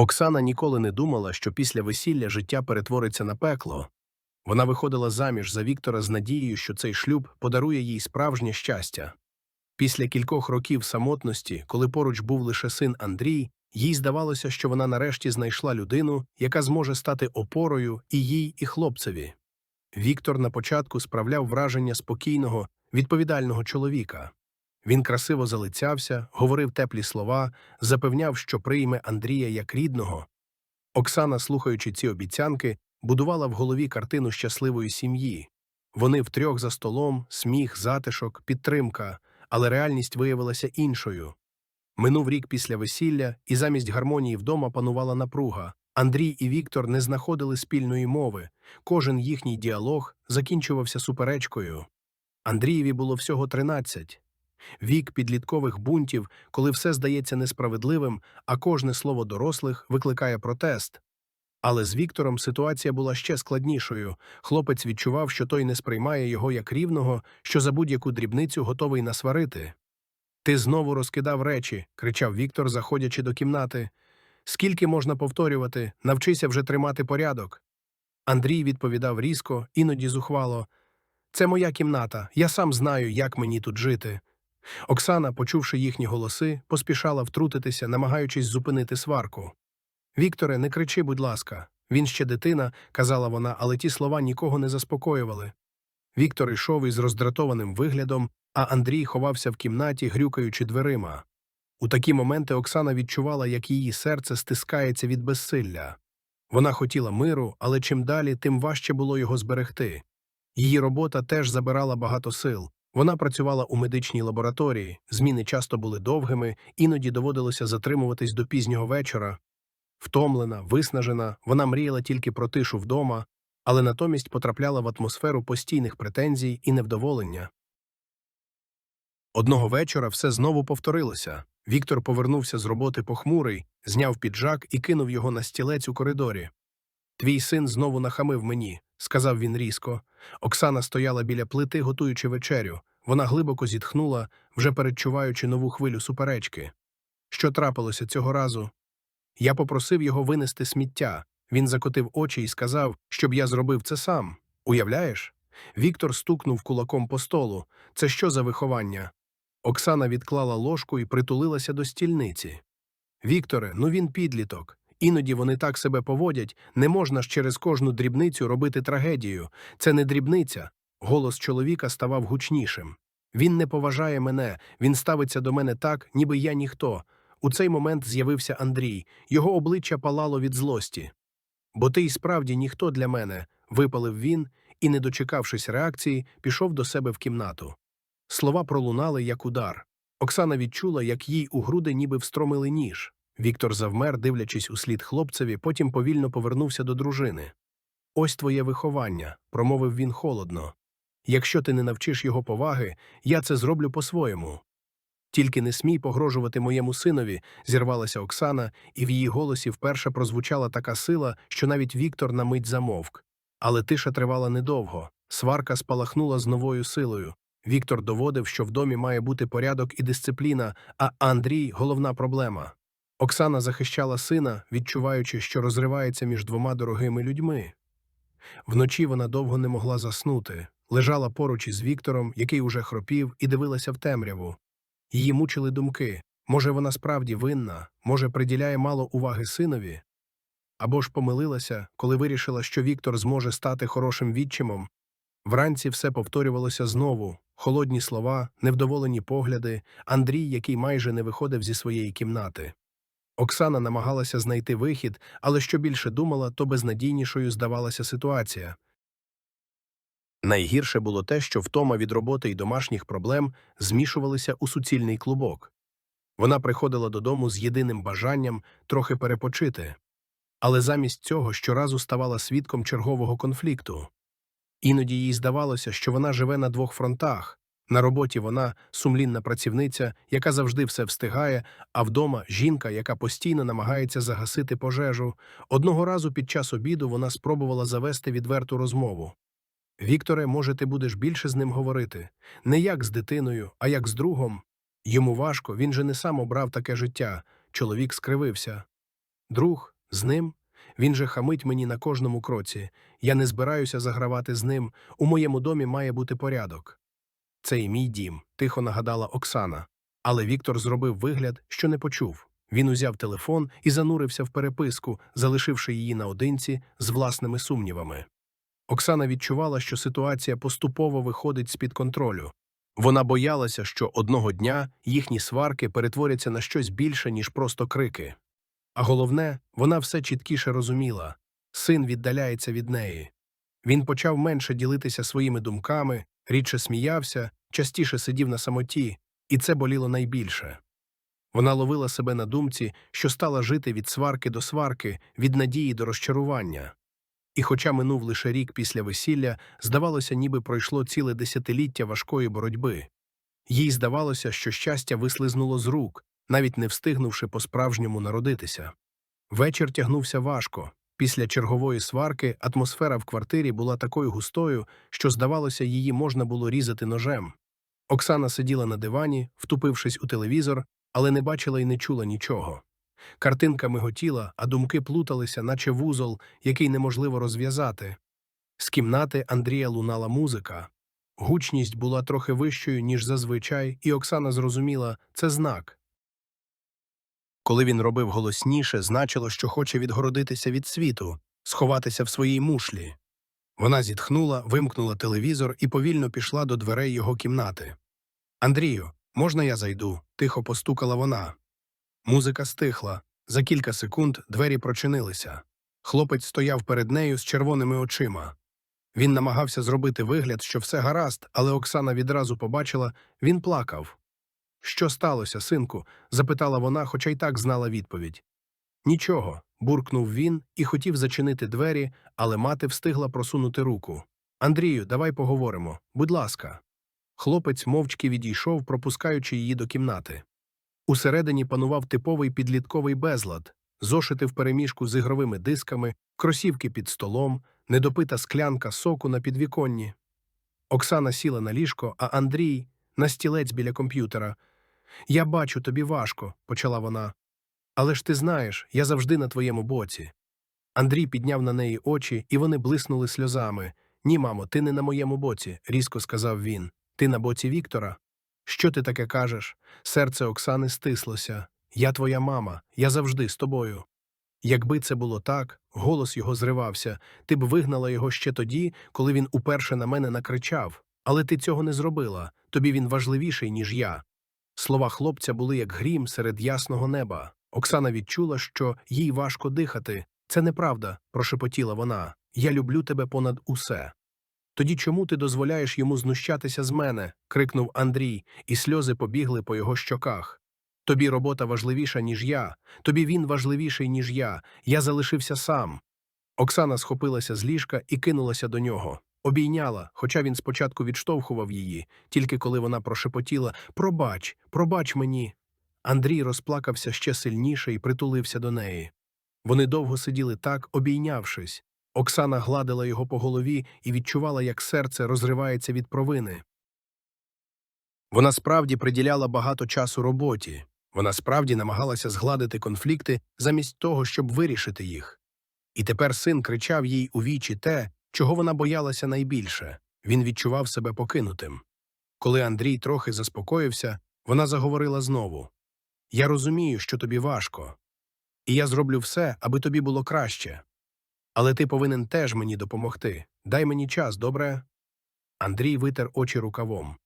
Оксана ніколи не думала, що після весілля життя перетвориться на пекло. Вона виходила заміж за Віктора з надією, що цей шлюб подарує їй справжнє щастя. Після кількох років самотності, коли поруч був лише син Андрій, їй здавалося, що вона нарешті знайшла людину, яка зможе стати опорою і їй, і хлопцеві. Віктор на початку справляв враження спокійного, відповідального чоловіка. Він красиво залицявся, говорив теплі слова, запевняв, що прийме Андрія як рідного. Оксана, слухаючи ці обіцянки, будувала в голові картину щасливої сім'ї. Вони втрьох за столом, сміх, затишок, підтримка, але реальність виявилася іншою. Минув рік після весілля, і замість гармонії вдома панувала напруга. Андрій і Віктор не знаходили спільної мови. Кожен їхній діалог закінчувався суперечкою. Андрієві було всього 13. Вік підліткових бунтів, коли все здається несправедливим, а кожне слово дорослих викликає протест. Але з Віктором ситуація була ще складнішою. Хлопець відчував, що той не сприймає його як рівного, що за будь-яку дрібницю готовий насварити. Ти знову розкидав речі, кричав Віктор, заходячи до кімнати. Скільки можна повторювати, навчися вже тримати порядок. Андрій відповідав різко, іноді зухвало. Це моя кімната, я сам знаю, як мені тут жити. Оксана, почувши їхні голоси, поспішала втрутитися, намагаючись зупинити сварку. Вікторе, не кричи, будь ласка. Він ще дитина, казала вона, але ті слова нікого не заспокоювали. Віктор йшов із роздратованим виглядом, а Андрій ховався в кімнаті, грюкаючи дверима. У такі моменти Оксана відчувала, як її серце стискається від безсилля. Вона хотіла миру, але чим далі, тим важче було його зберегти. Її робота теж забирала багато сил. Вона працювала у медичній лабораторії, зміни часто були довгими, іноді доводилося затримуватись до пізнього вечора. Втомлена, виснажена, вона мріяла тільки про тишу вдома, але натомість потрапляла в атмосферу постійних претензій і невдоволення. Одного вечора все знову повторилося. Віктор повернувся з роботи похмурий, зняв піджак і кинув його на стілець у коридорі. Твій син знову нахамив мені, сказав він різко. Оксана стояла біля плити, готуючи вечерю. Вона глибоко зітхнула, вже передчуваючи нову хвилю суперечки. Що трапилося цього разу? Я попросив його винести сміття. Він закотив очі і сказав, щоб я зробив це сам. Уявляєш? Віктор стукнув кулаком по столу. Це що за виховання? Оксана відклала ложку і притулилася до стільниці. Вікторе, ну він підліток. Іноді вони так себе поводять, не можна ж через кожну дрібницю робити трагедію. Це не дрібниця. Голос чоловіка ставав гучнішим. Він не поважає мене, він ставиться до мене так, ніби я ніхто. У цей момент з'явився Андрій, його обличчя палало від злості. Бо ти й справді ніхто для мене, випалив він і, не дочекавшись реакції, пішов до себе в кімнату. Слова пролунали, як удар. Оксана відчула, як їй у груди ніби встромили ніж. Віктор завмер, дивлячись у слід хлопцеві, потім повільно повернувся до дружини. Ось твоє виховання, промовив він холодно. Якщо ти не навчиш його поваги, я це зроблю по-своєму. Тільки не смій погрожувати моєму синові, зірвалася Оксана, і в її голосі вперше прозвучала така сила, що навіть Віктор на мить замовк. Але тиша тривала недовго. Сварка спалахнула з новою силою. Віктор доводив, що в домі має бути порядок і дисципліна, а Андрій головна проблема. Оксана захищала сина, відчуваючи, що розривається між двома дорогими людьми. Вночі вона довго не могла заснути, лежала поруч із Віктором, який уже хропів, і дивилася в темряву. Її мучили думки може, вона справді винна, може, приділяє мало уваги синові? Або ж помилилася, коли вирішила, що Віктор зможе стати хорошим відчимом. Вранці все повторювалося знову холодні слова, невдоволені погляди, Андрій, який майже не виходив зі своєї кімнати. Оксана намагалася знайти вихід, але що більше думала, то безнадійнішою здавалася ситуація. Найгірше було те, що втома від роботи і домашніх проблем змішувалися у суцільний клубок. Вона приходила додому з єдиним бажанням трохи перепочити, але замість цього щоразу ставала свідком чергового конфлікту. Іноді їй здавалося, що вона живе на двох фронтах. На роботі вона сумлінна працівниця, яка завжди все встигає, а вдома жінка, яка постійно намагається загасити пожежу. Одного разу під час обіду вона спробувала завести відверту розмову. Вікторе, може, ти будеш більше з ним говорити, не як з дитиною, а як з другом. Йому важко, він же не сам обрав таке життя. Чоловік скривився. Друг, з ним? Він же хамить мені на кожному кроці. Я не збираюся загравати з ним. У моєму домі має бути порядок. Це і мій дім, тихо нагадала Оксана. Але Віктор зробив вигляд, що не почув. Він узяв телефон і занурився в переписку, залишивши її наодинці з власними сумнівами. Оксана відчувала, що ситуація поступово виходить з-під контролю. Вона боялася, що одного дня їхні сварки перетворяться на щось більше, ніж просто крики. А головне, вона все чіткіше розуміла син віддаляється від неї. Він почав менше ділитися своїми думками, рідше сміявся, частіше сидів на самоті, і це боліло найбільше. Вона ловила себе на думці, що стала жити від сварки до сварки, від надії до розчарування. І хоча минув лише рік після весілля, здавалося, ніби пройшло ціле десятиліття важкої боротьби. Їй здавалося, що щастя вислизнуло з рук, навіть не встигнувши по-справжньому народитися. Вечір тягнувся важко. Після чергової сварки атмосфера в квартирі була такою густою, що, здавалося, її можна було різати ножем. Оксана сиділа на дивані, втупившись у телевізор, але не бачила і не чула нічого. Картинка миготіла, а думки плуталися, наче вузол, який неможливо розв'язати. З кімнати Андрія лунала музика. Гучність була трохи вищою, ніж зазвичай, і Оксана зрозуміла – це знак. Коли він робив голосніше, значило, що хоче відгородитися від світу, сховатися в своїй мушлі. Вона зітхнула, вимкнула телевізор і повільно пішла до дверей його кімнати. Андрію, можна я зайду? тихо постукала вона. Музика стихла. За кілька секунд двері прочинилися. Хлопець стояв перед нею з червоними очима. Він намагався зробити вигляд, що все гаразд, але Оксана відразу побачила, він плакав. Що сталося, синку? запитала вона, хоча й так знала відповідь. Нічого, буркнув він і хотів зачинити двері, але мати встигла просунути руку. Андрію, давай поговоримо. Будь ласка. Хлопець мовчки відійшов, пропускаючи її до кімнати. Усередині панував типовий підлітковий безлад, зошити впереміжку з ігровими дисками, кросівки під столом, недопита склянка соку на підвіконні. Оксана сіла на ліжко, а Андрій на стілець біля комп'ютера. Я бачу, тобі важко, почала вона. Але ж ти знаєш, я завжди на твоєму боці. Андрій підняв на неї очі, і вони блиснули сльозами. Ні, мамо, ти не на моєму боці, різко сказав він. Ти на боці Віктора. Що ти таке кажеш? Серце Оксани стислося. Я твоя мама, я завжди з тобою. Якби це було так, голос його зривався, ти б вигнала його ще тоді, коли він уперше на мене накричав. Але ти цього не зробила, тобі він важливіший, ніж я. Слова хлопця були як грім серед ясного неба. Оксана відчула, що їй важко дихати. Це неправда, прошепотіла вона. Я люблю тебе понад усе. Тоді чому ти дозволяєш йому знущатися з мене? крикнув Андрій, і сльози побігли по його щоках. Тобі робота важливіша, ніж я, тобі він важливіший, ніж я. Я залишився сам. Оксана схопилася з ліжка і кинулася до нього. Обійняла, хоча він спочатку відштовхував її, тільки коли вона прошепотіла Пробач, пробач мені. Андрій розплакався ще сильніше і притулився до неї. Вони довго сиділи так, обійнявшись. Оксана гладила його по голові і відчувала, як серце розривається від провини. Вона справді приділяла багато часу роботі, вона справді намагалася згладити конфлікти замість того, щоб вирішити їх. І тепер син кричав їй у вічі те, чого вона боялася найбільше він відчував себе покинутим. Коли Андрій трохи заспокоївся, вона заговорила знову Я розумію, що тобі важко, і я зроблю все, аби тобі було краще. Але ти повинен теж мені допомогти. Дай мені час, добре? Андрій витер очі рукавом.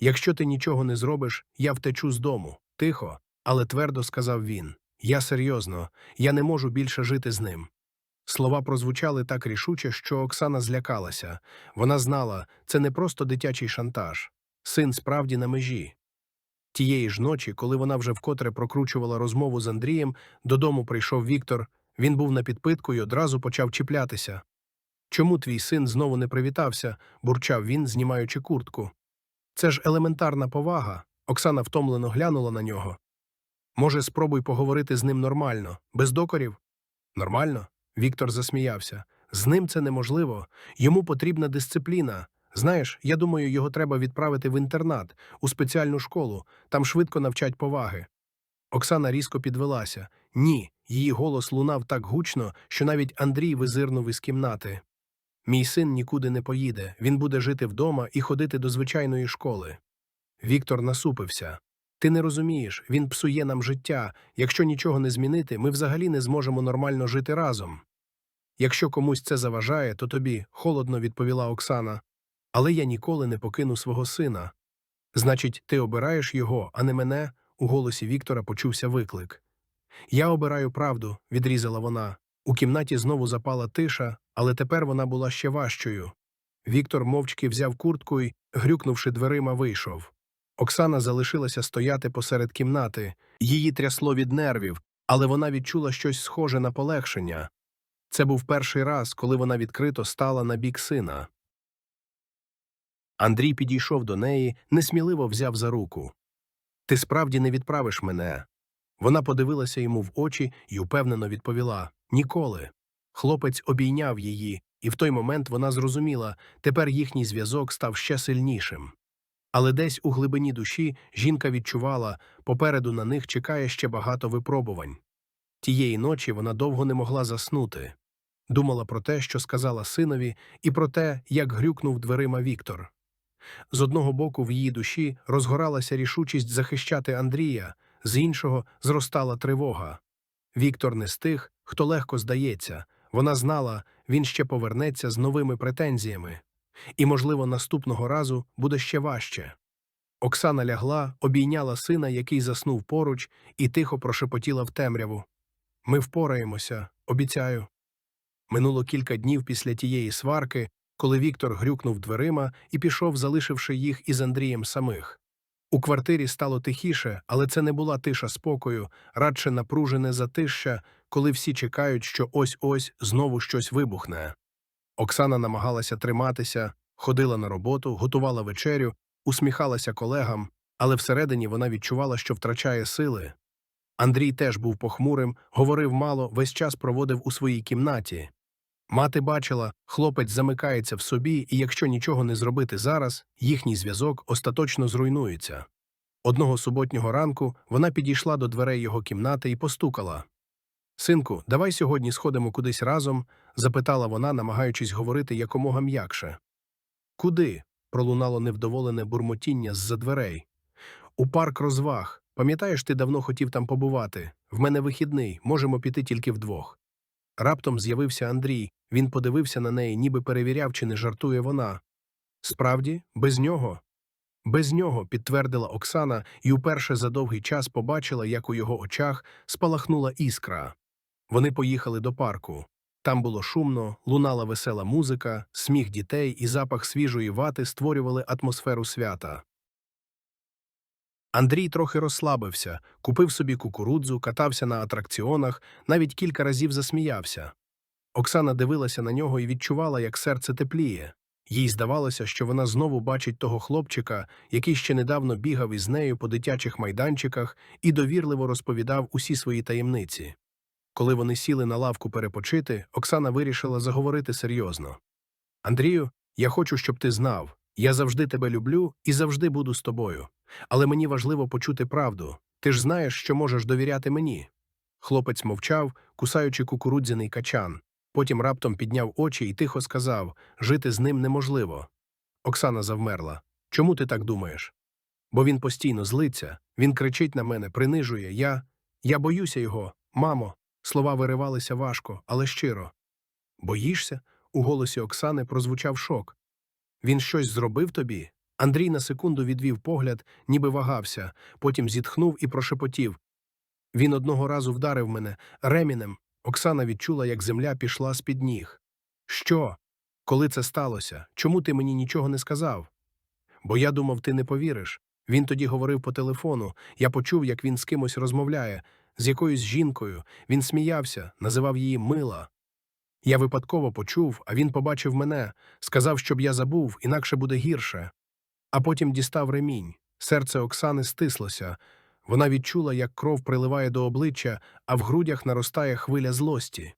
Якщо ти нічого не зробиш, я втечу з дому. Тихо, але твердо сказав він. Я серйозно, я не можу більше жити з ним. Слова прозвучали так рішуче, що Оксана злякалася. Вона знала, це не просто дитячий шантаж. Син справді на межі. Тієї ж ночі, коли вона вже вкотре прокручувала розмову з Андрієм, додому прийшов Віктор. Він був на підпитку і одразу почав чіплятися. Чому твій син знову не привітався? бурчав він, знімаючи куртку. Це ж елементарна повага. Оксана втомлено глянула на нього. Може, спробуй поговорити з ним нормально, без докорів? Нормально? Віктор засміявся. З ним це неможливо. Йому потрібна дисципліна. Знаєш, я думаю, його треба відправити в інтернат, у спеціальну школу, там швидко навчать поваги. Оксана різко підвелася. Ні, її голос лунав так гучно, що навіть Андрій визирнув із кімнати. Мій син нікуди не поїде, він буде жити вдома і ходити до звичайної школи. Віктор насупився. Ти не розумієш, він псує нам життя. Якщо нічого не змінити, ми взагалі не зможемо нормально жити разом. Якщо комусь це заважає, то тобі, холодно відповіла Оксана. Але я ніколи не покину свого сина. Значить, ти обираєш його, а не мене? У голосі Віктора почувся виклик. Я обираю правду, відрізала вона. У кімнаті знову запала тиша, але тепер вона була ще важчою. Віктор мовчки взяв куртку і, грюкнувши дверима, вийшов. Оксана залишилася стояти посеред кімнати. Її трясло від нервів, але вона відчула щось схоже на полегшення. Це був перший раз, коли вона відкрито стала на бік сина. Андрій підійшов до неї, несміливо взяв за руку. Ти справді не відправиш мене. Вона подивилася йому в очі і упевнено відповіла Ніколи. Хлопець обійняв її, і в той момент вона зрозуміла тепер їхній зв'язок став ще сильнішим. Але десь у глибині душі жінка відчувала попереду на них чекає ще багато випробувань. Тієї ночі вона довго не могла заснути. Думала про те, що сказала синові, і про те, як грюкнув дверима Віктор. З одного боку в її душі розгоралася рішучість захищати Андрія, з іншого зростала тривога. Віктор не з тих, хто легко здається. Вона знала, він ще повернеться з новими претензіями. І, можливо, наступного разу буде ще важче. Оксана лягла, обійняла сина, який заснув поруч, і тихо прошепотіла в темряву. Ми впораємося, обіцяю. Минуло кілька днів після тієї сварки, коли Віктор грюкнув дверима і пішов, залишивши їх із Андрієм самих. У квартирі стало тихіше, але це не була тиша спокою, радше напружене затища, коли всі чекають, що ось-ось знову щось вибухне. Оксана намагалася триматися, ходила на роботу, готувала вечерю, усміхалася колегам, але всередині вона відчувала, що втрачає сили. Андрій теж був похмурим, говорив мало, весь час проводив у своїй кімнаті. Мати бачила, хлопець замикається в собі, і якщо нічого не зробити зараз, їхній зв'язок остаточно зруйнується. Одного суботнього ранку вона підійшла до дверей його кімнати і постукала. Синку, давай сьогодні сходимо кудись разом, запитала вона, намагаючись говорити якомога м'якше. Куди? пролунало невдоволене бурмотіння з-за дверей. У парк розваг. Пам'ятаєш, ти давно хотів там побувати. В мене вихідний, можемо піти тільки вдвох. Раптом з'явився Андрій. Він подивився на неї, ніби перевіряв, чи не жартує вона. Справді, без нього? Без нього, підтвердила Оксана, і уперше за довгий час побачила, як у його очах спалахнула іскра. Вони поїхали до парку. Там було шумно, лунала весела музика, сміх дітей і запах свіжої вати створювали атмосферу свята. Андрій трохи розслабився, купив собі кукурудзу, катався на атракціонах, навіть кілька разів засміявся. Оксана дивилася на нього і відчувала, як серце тепліє. Їй здавалося, що вона знову бачить того хлопчика, який ще недавно бігав із нею по дитячих майданчиках і довірливо розповідав усі свої таємниці. Коли вони сіли на лавку перепочити, Оксана вирішила заговорити серйозно. Андрію, я хочу, щоб ти знав. Я завжди тебе люблю і завжди буду з тобою. Але мені важливо почути правду. Ти ж знаєш, що можеш довіряти мені. Хлопець мовчав, кусаючи кукурудзяний качан. Потім раптом підняв очі і тихо сказав жити з ним неможливо. Оксана завмерла. Чому ти так думаєш? Бо він постійно злиться, він кричить на мене, принижує. Я. Я боюся його. Мамо. Слова виривалися важко, але щиро. Боїшся? У голосі Оксани прозвучав шок. Він щось зробив тобі? Андрій на секунду відвів погляд, ніби вагався, потім зітхнув і прошепотів. Він одного разу вдарив мене ремінем. Оксана відчула, як земля пішла з-під ніг. Що? Коли це сталося? Чому ти мені нічого не сказав? Бо я думав, ти не повіриш. Він тоді говорив по телефону. Я почув, як він з кимось розмовляє, з якоюсь жінкою. Він сміявся, називав її мила. Я випадково почув, а він побачив мене, сказав, щоб я забув, інакше буде гірше. А потім дістав ремінь. Серце Оксани стислося. Вона відчула, як кров приливає до обличчя, а в грудях наростає хвиля злості.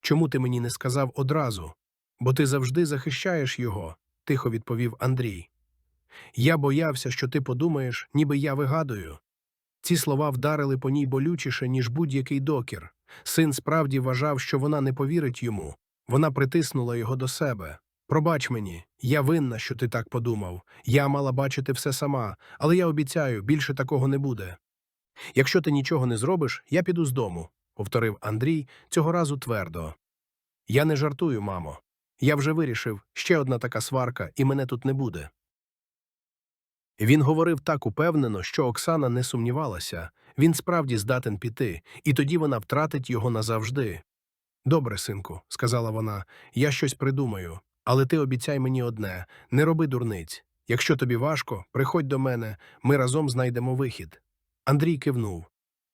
Чому ти мені не сказав одразу? Бо ти завжди захищаєш його, тихо відповів Андрій. Я боявся, що ти подумаєш, ніби я вигадую. Ці слова вдарили по ній болючіше, ніж будь-який докір. Син справді вважав, що вона не повірить йому. Вона притиснула його до себе. Пробач мені, я винна, що ти так подумав. Я мала бачити все сама, але я обіцяю, більше такого не буде. Якщо ти нічого не зробиш, я піду з дому, повторив Андрій цього разу твердо. Я не жартую, мамо. Я вже вирішив, ще одна така сварка, і мене тут не буде. Він говорив так упевнено, що Оксана не сумнівалася. Він справді здатен піти, і тоді вона втратить його назавжди. Добре, синку, сказала вона, я щось придумаю, але ти обіцяй мені одне не роби дурниць. Якщо тобі важко, приходь до мене, ми разом знайдемо вихід. Андрій кивнув.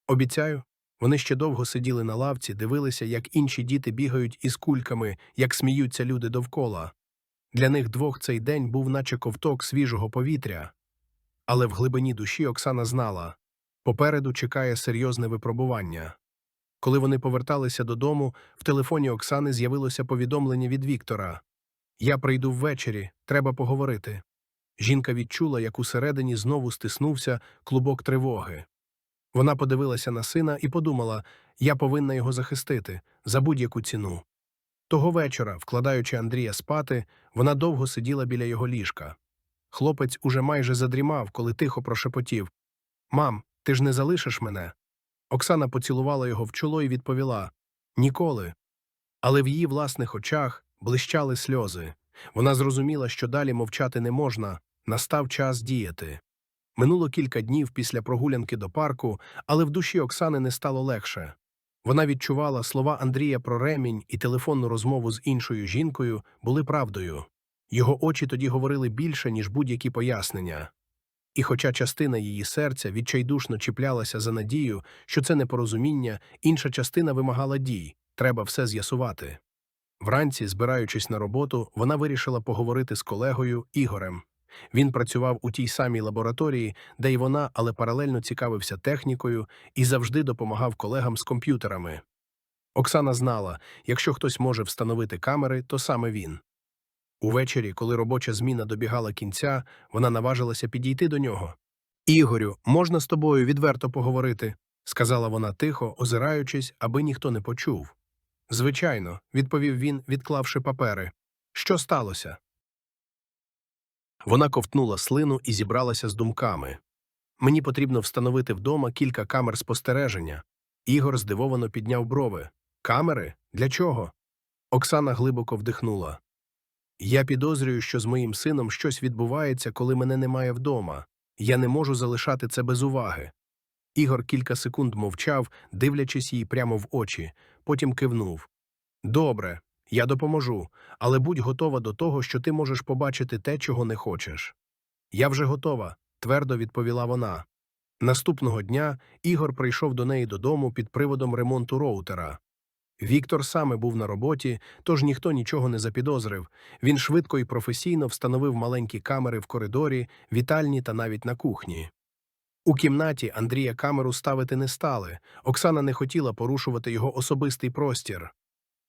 Обіцяю. Вони ще довго сиділи на лавці, дивилися, як інші діти бігають із кульками, як сміються люди довкола. Для них двох цей день був наче ковток свіжого повітря. Але в глибині душі Оксана знала попереду чекає серйозне випробування. Коли вони поверталися додому, в телефоні Оксани з'явилося повідомлення від Віктора Я прийду ввечері, треба поговорити. Жінка відчула, як усередині знову стиснувся клубок тривоги. Вона подивилася на сина і подумала я повинна його захистити за будь-яку ціну. Того вечора, вкладаючи Андрія спати, вона довго сиділа біля його ліжка. Хлопець уже майже задрімав, коли тихо прошепотів Мам, ти ж не залишиш мене. Оксана поцілувала його в чоло і відповіла Ніколи. Але в її власних очах блищали сльози. Вона зрозуміла, що далі мовчати не можна, настав час діяти. Минуло кілька днів після прогулянки до парку, але в душі Оксани не стало легше. Вона відчувала слова Андрія про ремінь і телефонну розмову з іншою жінкою були правдою. Його очі тоді говорили більше, ніж будь-які пояснення. І хоча частина її серця відчайдушно чіплялася за надію, що це непорозуміння, інша частина вимагала дій треба все з'ясувати. Вранці, збираючись на роботу, вона вирішила поговорити з колегою Ігорем. Він працював у тій самій лабораторії, де й вона, але паралельно цікавився технікою і завжди допомагав колегам з комп'ютерами. Оксана знала, якщо хтось може встановити камери, то саме він. Увечері, коли робоча зміна добігала кінця, вона наважилася підійти до нього. Ігорю, можна з тобою відверто поговорити? сказала вона тихо, озираючись, аби ніхто не почув. Звичайно, відповів він, відклавши папери. Що сталося? Вона ковтнула слину і зібралася з думками. Мені потрібно встановити вдома кілька камер спостереження. Ігор здивовано підняв брови. Камери? Для чого? Оксана глибоко вдихнула. Я підозрюю, що з моїм сином щось відбувається, коли мене немає вдома. Я не можу залишати це без уваги. Ігор кілька секунд мовчав, дивлячись їй прямо в очі, потім кивнув. Добре, я допоможу, але будь готова до того, що ти можеш побачити те, чого не хочеш. Я вже готова, твердо відповіла вона. Наступного дня Ігор прийшов до неї додому під приводом ремонту роутера. Віктор саме був на роботі, тож ніхто нічого не запідозрив. Він швидко і професійно встановив маленькі камери в коридорі, вітальні та навіть на кухні. У кімнаті Андрія камеру ставити не стали. Оксана не хотіла порушувати його особистий простір.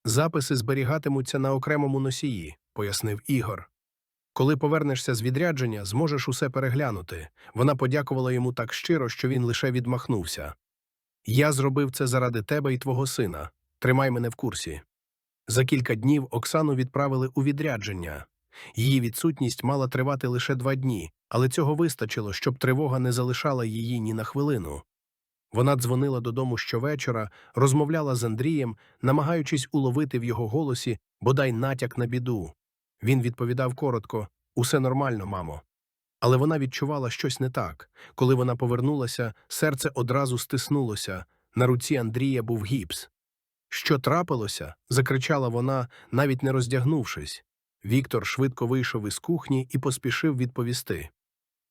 Записи зберігатимуться на окремому носії, пояснив Ігор. Коли повернешся з відрядження, зможеш усе переглянути. Вона подякувала йому так щиро, що він лише відмахнувся. Я зробив це заради тебе і твого сина. Тримай мене в курсі. За кілька днів Оксану відправили у відрядження. Її відсутність мала тривати лише два дні, але цього вистачило, щоб тривога не залишала її ні на хвилину. Вона дзвонила додому щовечора, розмовляла з Андрієм, намагаючись уловити в його голосі бодай натяк на біду. Він відповідав коротко Усе нормально, мамо. Але вона відчувала щось не так. Коли вона повернулася, серце одразу стиснулося. На руці Андрія був гіпс. Що трапилося? закричала вона, навіть не роздягнувшись. Віктор швидко вийшов із кухні і поспішив відповісти.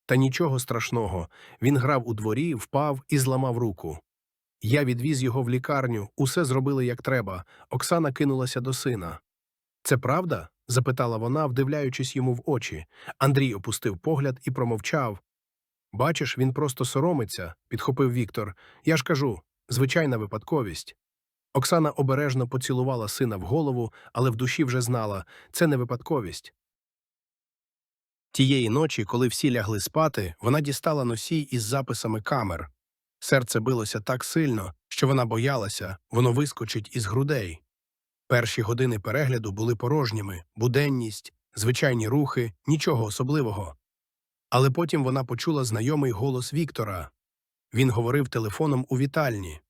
Та нічого страшного. Він грав у дворі, впав і зламав руку. Я відвіз його в лікарню, усе зробили як треба. Оксана кинулася до сина. Це правда? запитала вона, вдивляючись йому в очі. Андрій опустив погляд і промовчав. Бачиш, він просто соромиться, підхопив Віктор. Я ж кажу звичайна випадковість. Оксана обережно поцілувала сина в голову, але в душі вже знала це не випадковість. Тієї ночі, коли всі лягли спати, вона дістала носій із записами камер. Серце билося так сильно, що вона боялася, воно вискочить із грудей. Перші години перегляду були порожніми, буденність, звичайні рухи, нічого особливого. Але потім вона почула знайомий голос Віктора. Він говорив телефоном у вітальні.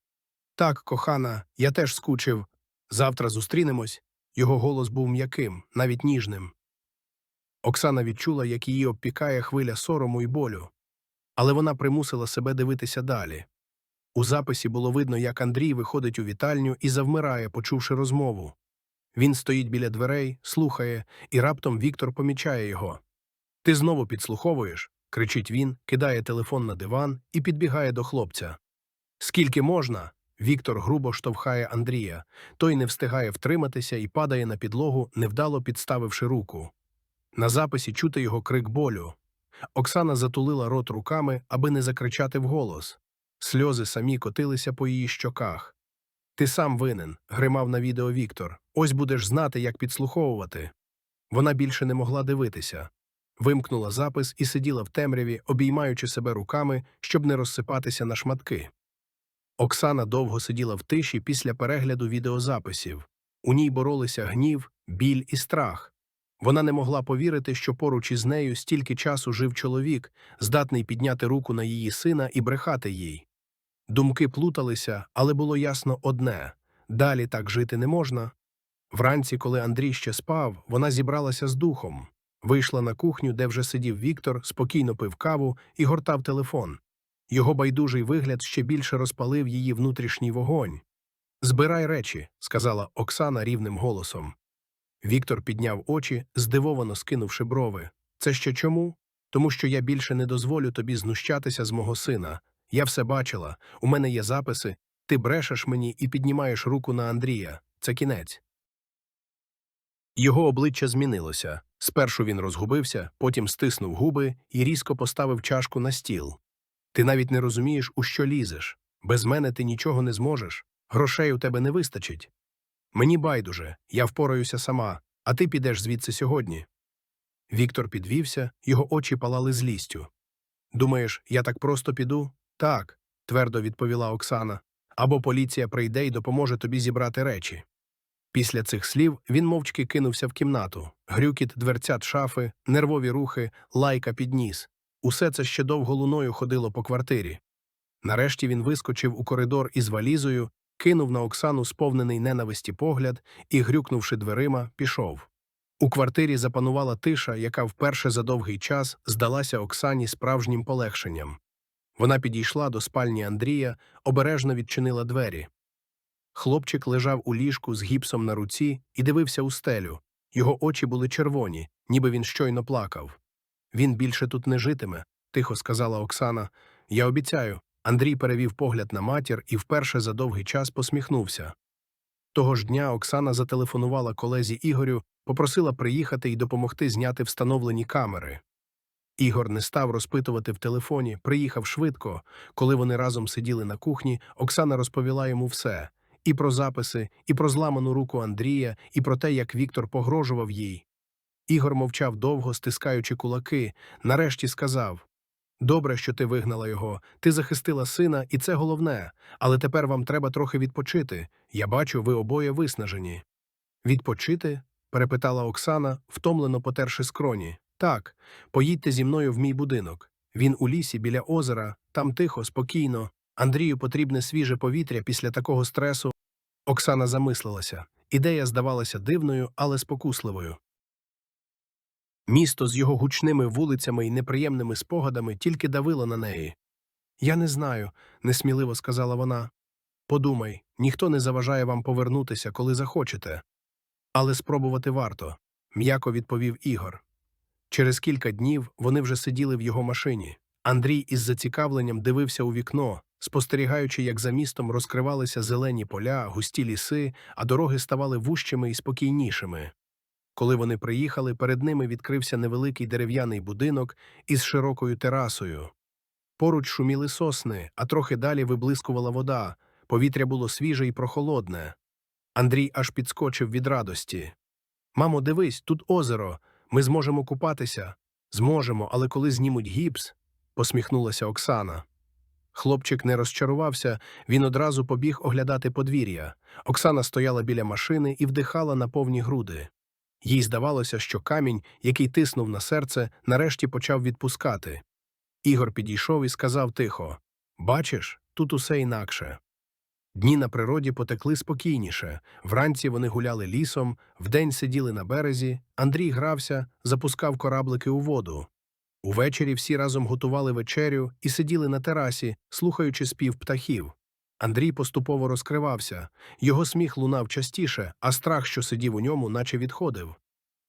Так, кохана, я теж скучив. Завтра зустрінемось. Його голос був м'яким, навіть ніжним. Оксана відчула, як її обпікає хвиля сорому й болю. Але вона примусила себе дивитися далі. У записі було видно, як Андрій виходить у вітальню і завмирає, почувши розмову. Він стоїть біля дверей, слухає, і раптом Віктор помічає його. Ти знову підслуховуєш? кричить він, кидає телефон на диван і підбігає до хлопця. Скільки можна? Віктор грубо штовхає Андрія. Той не встигає втриматися і падає на підлогу, невдало підставивши руку. На записі чути його крик болю. Оксана затулила рот руками, аби не закричати вголос. Сльози самі котилися по її щоках. Ти сам винен, гримав на відео Віктор. Ось будеш знати, як підслуховувати. Вона більше не могла дивитися. Вимкнула запис і сиділа в темряві, обіймаючи себе руками, щоб не розсипатися на шматки. Оксана довго сиділа в тиші після перегляду відеозаписів. У ній боролися гнів, біль і страх. Вона не могла повірити, що поруч із нею стільки часу жив чоловік, здатний підняти руку на її сина і брехати їй. Думки плуталися, але було ясно одне далі так жити не можна. Вранці, коли Андрій ще спав, вона зібралася з духом. Вийшла на кухню, де вже сидів Віктор, спокійно пив каву і гортав телефон. Його байдужий вигляд ще більше розпалив її внутрішній вогонь. Збирай речі, сказала Оксана рівним голосом. Віктор підняв очі, здивовано скинувши брови. Це ще чому? Тому що я більше не дозволю тобі знущатися з мого сина. Я все бачила, у мене є записи, ти брешеш мені і піднімаєш руку на Андрія. Це кінець. Його обличчя змінилося. Спершу він розгубився, потім стиснув губи і різко поставив чашку на стіл. Ти навіть не розумієш, у що лізеш. Без мене ти нічого не зможеш. Грошей у тебе не вистачить. Мені байдуже, я впораюся сама, а ти підеш звідси сьогодні. Віктор підвівся, його очі палали злістю. Думаєш, я так просто піду? Так, твердо відповіла Оксана. Або поліція прийде і допоможе тобі зібрати речі. Після цих слів він мовчки кинувся в кімнату. Грюкіт дверцят шафи, нервові рухи, лайка під ніс. Усе це ще довго луною ходило по квартирі. Нарешті він вискочив у коридор із валізою, кинув на Оксану сповнений ненависті погляд і, грюкнувши дверима, пішов. У квартирі запанувала тиша, яка вперше за довгий час здалася Оксані справжнім полегшенням. Вона підійшла до спальні Андрія, обережно відчинила двері. Хлопчик лежав у ліжку з гіпсом на руці і дивився у стелю. Його очі були червоні, ніби він щойно плакав. Він більше тут не житиме, тихо сказала Оксана. Я обіцяю. Андрій перевів погляд на матір і вперше за довгий час посміхнувся. Того ж дня Оксана зателефонувала колезі Ігорю, попросила приїхати і допомогти зняти встановлені камери. Ігор не став розпитувати в телефоні, приїхав швидко. Коли вони разом сиділи на кухні, Оксана розповіла йому все і про записи, і про зламану руку Андрія, і про те, як Віктор погрожував їй. Ігор мовчав довго, стискаючи кулаки, нарешті сказав Добре, що ти вигнала його, ти захистила сина, і це головне, але тепер вам треба трохи відпочити. Я бачу, ви обоє виснажені. Відпочити? перепитала Оксана, втомлено потерши скроні. Так, поїдьте зі мною в мій будинок. Він у лісі біля озера, там тихо, спокійно. Андрію потрібне свіже повітря після такого стресу. Оксана замислилася. Ідея здавалася дивною, але спокусливою. Місто з його гучними вулицями і неприємними спогадами тільки давило на неї. Я не знаю, несміливо сказала вона. Подумай, ніхто не заважає вам повернутися, коли захочете. Але спробувати варто, м'яко відповів Ігор. Через кілька днів вони вже сиділи в його машині. Андрій із зацікавленням дивився у вікно, спостерігаючи, як за містом розкривалися зелені поля, густі ліси, а дороги ставали вущими і спокійнішими. Коли вони приїхали, перед ними відкрився невеликий дерев'яний будинок із широкою терасою. Поруч шуміли сосни, а трохи далі виблискувала вода, повітря було свіже і прохолодне. Андрій аж підскочив від радості. Мамо, дивись, тут озеро. Ми зможемо купатися. Зможемо, але коли знімуть гіпс, посміхнулася Оксана. Хлопчик не розчарувався, він одразу побіг оглядати подвір'я. Оксана стояла біля машини і вдихала на повні груди. Їй здавалося, що камінь, який тиснув на серце, нарешті почав відпускати. Ігор підійшов і сказав тихо Бачиш, тут усе інакше. Дні на природі потекли спокійніше. Вранці вони гуляли лісом, вдень сиділи на березі, Андрій грався, запускав кораблики у воду. Увечері всі разом готували вечерю і сиділи на терасі, слухаючи спів птахів. Андрій поступово розкривався, його сміх лунав частіше, а страх, що сидів у ньому, наче відходив.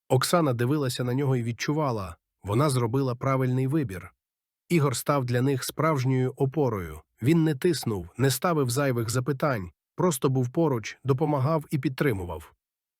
Оксана дивилася на нього і відчувала вона зробила правильний вибір. Ігор став для них справжньою опорою. Він не тиснув, не ставив зайвих запитань, просто був поруч, допомагав і підтримував.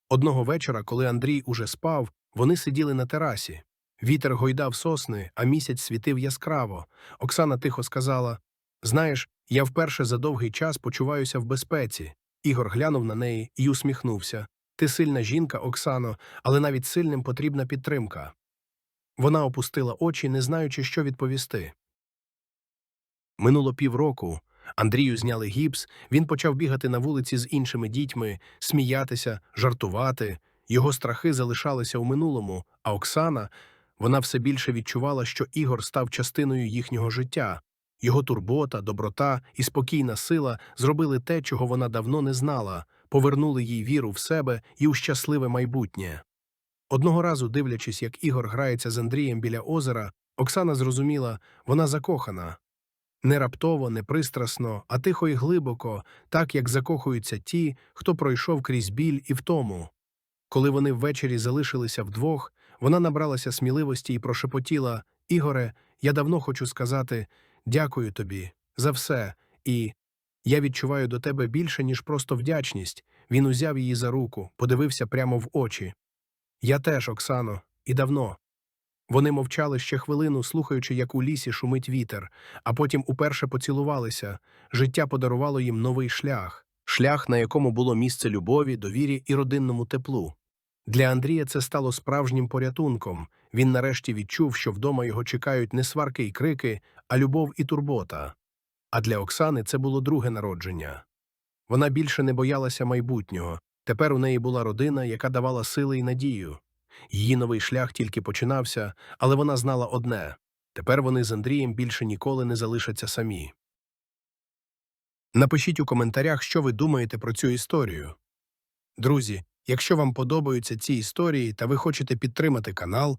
Одного вечора, коли Андрій уже спав, вони сиділи на терасі. Вітер гойдав сосни, а місяць світив яскраво. Оксана тихо сказала Знаєш, я вперше за довгий час почуваюся в безпеці. Ігор глянув на неї і усміхнувся. Ти сильна жінка, Оксано, але навіть сильним потрібна підтримка. Вона опустила очі, не знаючи, що відповісти. Минуло півроку. Андрію зняли гіпс, він почав бігати на вулиці з іншими дітьми, сміятися, жартувати. Його страхи залишалися у минулому, а Оксана, вона все більше відчувала, що Ігор став частиною їхнього життя. Його турбота, доброта і спокійна сила зробили те, чого вона давно не знала, повернули їй віру в себе і у щасливе майбутнє. Одного разу, дивлячись, як Ігор грається з Андрієм біля озера, Оксана зрозуміла, вона закохана. Не раптово, не пристрасно, а тихо і глибоко, так як закохуються ті, хто пройшов крізь біль і втому. Коли вони ввечері залишилися вдвох, вона набралася сміливості і прошепотіла Ігоре, я давно хочу сказати дякую тобі за все, і я відчуваю до тебе більше, ніж просто вдячність. Він узяв її за руку, подивився прямо в очі. Я теж, Оксано, і давно. Вони мовчали ще хвилину, слухаючи, як у лісі шумить вітер, а потім уперше поцілувалися. Життя подарувало їм новий шлях, шлях, на якому було місце любові, довірі і родинному теплу. Для Андрія це стало справжнім порятунком. Він нарешті відчув, що вдома його чекають не сварки й крики, а любов і турбота. А для Оксани це було друге народження. Вона більше не боялася майбутнього. Тепер у неї була родина, яка давала сили й надію. Її новий шлях тільки починався, але вона знала одне тепер вони з Андрієм більше ніколи не залишаться самі. Напишіть у коментарях, що ви думаєте про цю історію. Друзі, якщо вам подобаються ці історії та ви хочете підтримати канал,